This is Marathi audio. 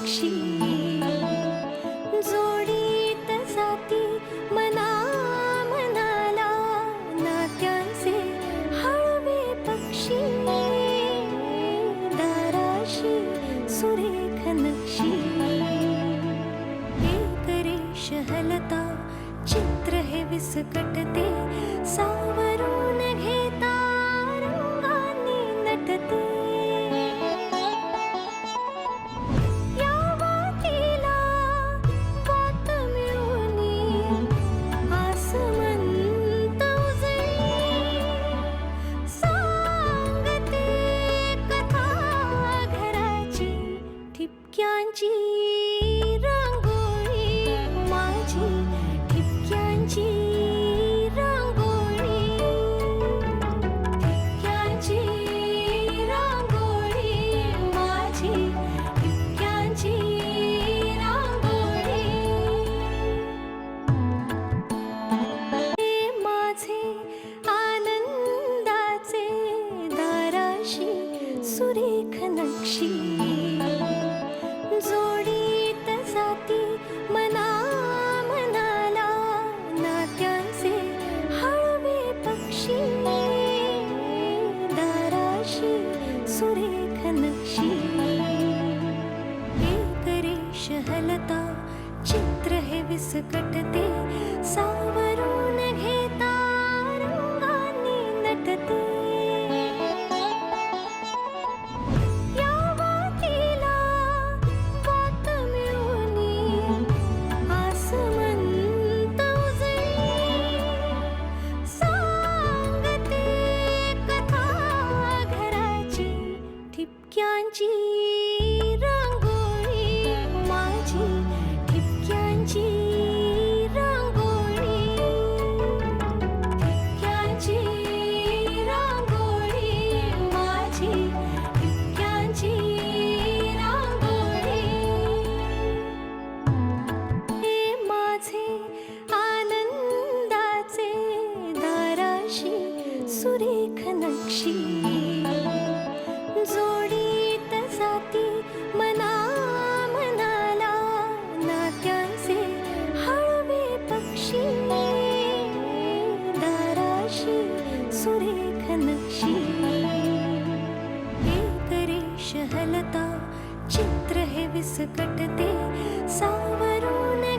पक्षी जोडीत जाती मना मनाला नात्याचे हळवे पक्षी दाराशी सुरेख नक्षी. हलता चित्र हे विसकटते सावरून ठिपक्यांची रांगोळी माझी ठिपक्यांची रांगोळी. ठिपक्यांची रांगोळी माझी ठिपक्यांची रांगोळी. हे माझे आनंदाचे दाराशी सुरेख नक्षी. सुरेख नक्षी. जोडीत जाती मना मनाला नात्याचे हळवे पक्षी. दाराशी सुरेख नक्षी. एक रेष हलता चित्र हे विसकटते. सावरून